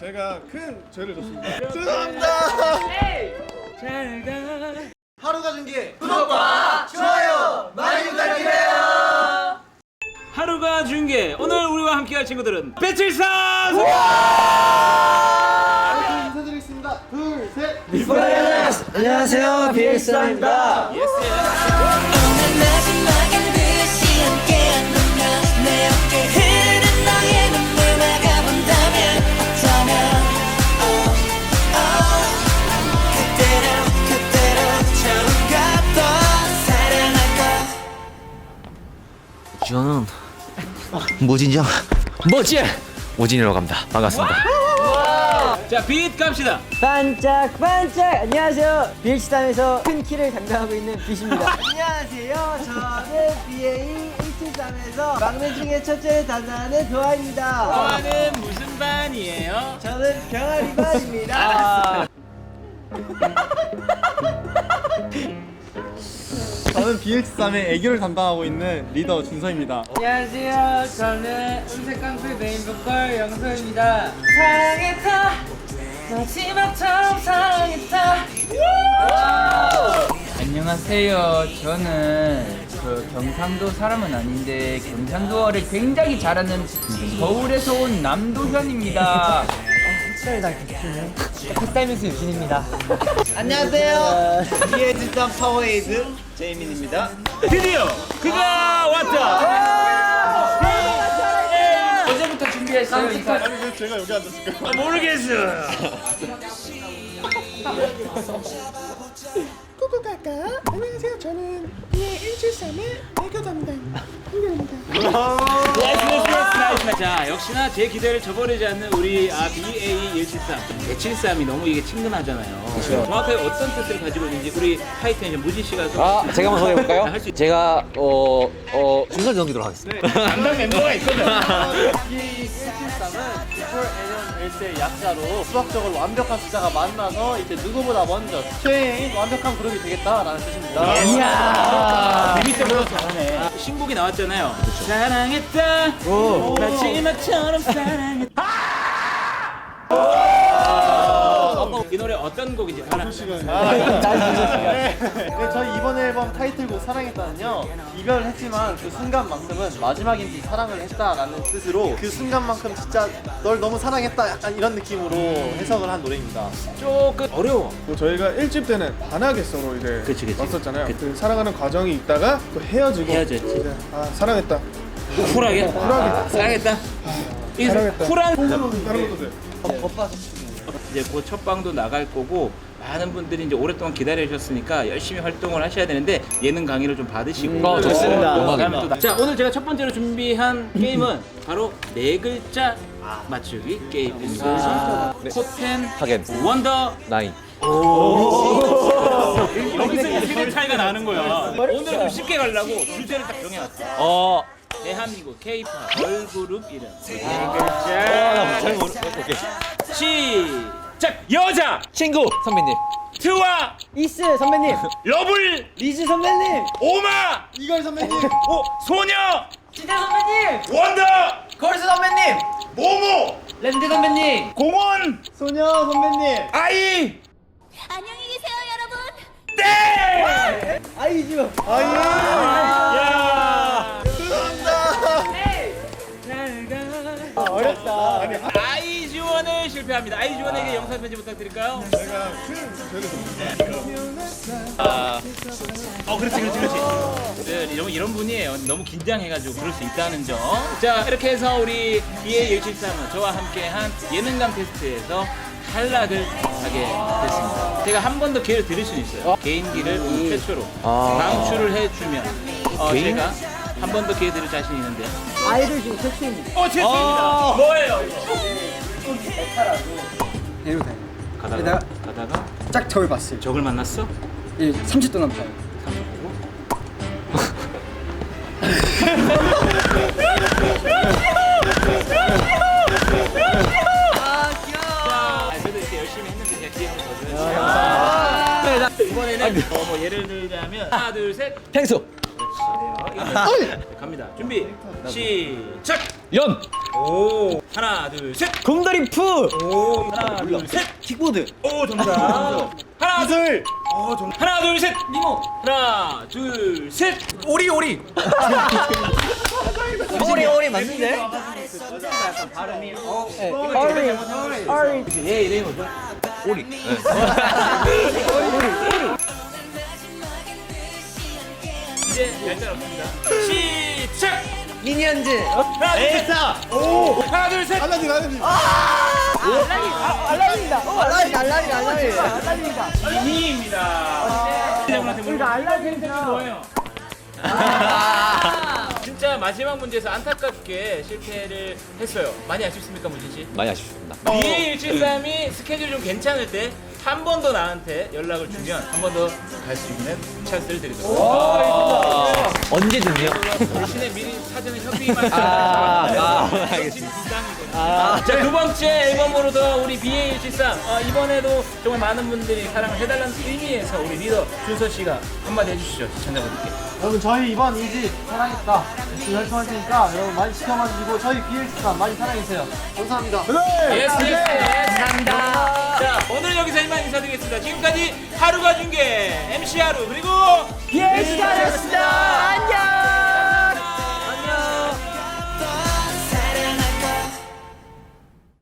제가 큰 죄를 졌습니다. 하루가 준기 하루가 중계 오늘 우리와 함께할 친구들은 배칠사 인사드리겠습니다. 둘 셋. 안녕하세요. 비엑스입니다. 마지 모진장 모진 모진이라고 합니다. 반갑습니다. 자 빛 갑시다. 반짝반짝! 안녕하세요. BH담에서 큰 키를 담당하고 있는 빛입니다. 안녕하세요. 저는 BA 173에서 막내 중에 첫째를 담당하는 도아입니다. 너는 무슨 반이에요? 저는 병아리 반입니다 저는 BX3의 애교를 담당하고 있는 리더 준서입니다. 안녕하세요 저는 음색 강수 메인 보컬 영서입니다 사랑했다 마지막처럼 사랑했다 안녕하세요. 저는 그 경상도 사람은 아닌데 경상도어를 굉장히 잘하는 서울에서 온 남도현입니다. 햇살이 다 비추네 햇살면서 유진입니다. 안녕하세요. BH3 파워에이드 제이민입니다. 드디어 그가 왔다. 언제부터 준비했어요? 인사. 아니 왜 제가 여기 앉았을까요? 아, 모르겠어요. 꾸꾸까까 안녕하세요. 저는 173의 애교 담당 홍경입니다. 예스 예스 예스 나이스 자 역시나 제 기대를 저버리지 않는 우리 아 BA 173 173이 너무 이게 친근하잖아요. 정확하게 어떤 뜻을 가지고 있는지 우리 파이터인 무진 씨가 좀 아 제가 한번 소개해볼까요? 할수 있- 제가 어... 어... 순서를 넘기도록 하겠습니다. 담당 멤버가 있거든 일대 약자로 수학적으로 완벽한 숫자가 만나서 이제 누구보다 먼저 최애인 완벽한 그룹이 되겠다라는 뜻입니다. 이야 재밌게 보여 잘하네. 신곡이 나왔잖아요. 사랑했다. 마지막처럼 사랑했다 이 노래 어떤 곡인지 알아? 네, 저희 이번 앨범 타이틀곡 사랑했다는요 이별했지만 그 순간만큼은 마지막인지 사랑을 했다라는 뜻으로 그 순간만큼 진짜 널 너무 사랑했다 약간 이런 느낌으로 해석을 한 노래입니다 조금 어려워 뭐 저희가 1집 때는 반하겠어로 이제 그치, 그치. 왔었잖아요. 그치. 그 사랑하는 과정이 있다가 또 헤어지고 헤어졌지. 이제 아 사랑했다. 쿨하게 사랑했다 이 사랑했다. 쿨한 다른 것도 돼. 이제 곧 첫 방도 나갈 거고 많은 분들이 이제 오랫동안 기다리셨으니까 열심히 활동을 하셔야 되는데 예능 강의를 좀 받으시고 어, 좋습니다. 그다음에 또 나- 자 오늘 제가 첫 번째로 준비한 게임은 바로 네 글자 맞추기 게임입니다. 코텐 하겐 원더 나인 여기서 이 세대 차이가 나는 거야. 오늘은 좀 쉽게 가려고 주제를 딱 정해놨어. 어... 대한민국 K-팝 걸그룹 이름 네 글자. 시작. 여자. 친구. 선배님. 트와. 이스 선배님. 러블. 리즈 선배님. 오마. 이걸 선배님. 오 소녀. 진태 선배님. 원더. 거리스 선배님. 모모. 랜드 선배님. 공원. 소녀 선배님. 아이. 안녕히 계세요 여러분. 땡 아이즈 야 실패합니다. 아이즈원에게 영상 편지 부탁드릴까요? 제가 큰 죄를 졌습니다. 어, 그렇지, 그렇지, 그렇지. 네, 이런, 이런 분이에요. 너무 긴장해가지고 그럴 수 있다는 점. 자, 이렇게 해서 우리 BA 173은 저와 함께한 예능감 테스트에서 탈락을 하게 됐습니다. 제가 한 번 더 기회를 드릴 수는 있어요. 개인기를 오늘 최초로 아. 방출을 해주면 어? 제가 한 번 더 기회 드릴 자신 이 있는데. 아이돌 중에 최초입니다 어, 최초입니다. 뭐예요? 해도 돼 가다가, 가다가? 짝 저를 봤어요. 적을 만났어? 예, 30도 남자요. 아, 그래도 이렇게 열심히 했는데 제가 기회 한번 더 줘야죠. 이번에는 어, 뭐 예를 들자면 하나, 둘, 셋. 펭수. 이거 갑니다. 준비. 시작. 연 오. 하나, 둘, 셋. 곰돌이 푸! 오. 하나, 둘, 셋. 킥보드. 오, 정답. 하나, 둘. 오, 정 하나, 둘, 셋. 니모. 하나, 둘, 셋. 오리, 오리. 오리 오리 맞는데? 오리 오리 얘 이름이 뭐죠? 오리. 이제 날짜 없습니다. 시작. 미니언즈 하나, 둘, 셋. 에사. 하나, 둘, 셋. 알라딘 알라딘. 알라딘이다 알라딘 알라딘 알라딘 알라딘이다 이입니다. 우리가 알라딘 뭐예요? 진짜 마지막 문제에서 안타깝게 실패를 했어요. 많이 아쉽습니까, 무진 씨? 많이 아쉽습니다. BA173이 스케줄이 좀 괜찮을 때 한 번 더 나한테 연락을 주면 한 번 더 갈 수 있는 찬스를 드리도록 하겠습니다. 언제든요. 대신에 미리 사전에 협의만 아, 아, 알겠습니다. 알겠습니다. 자, 두 번째 앨범으로도 우리 BA173 어, 이번에도 정말 많은 분들이 사랑을 해달라는 의미에서 우리 리더 준서 씨가 한마디 해주시죠, 시청자분들께. 여러분 저희 이번 2집 사랑했다 열심히 활동할 테니까 여러분 많이 지켜봐 주시고 저희 BLC가 많이 사랑해주세요 감사합니다 예스, 예스, 감사합니다. 자, 오늘 여기서 이만 인사드리겠습니다. 지금까지 하루가 중계 MC 하루 그리고 예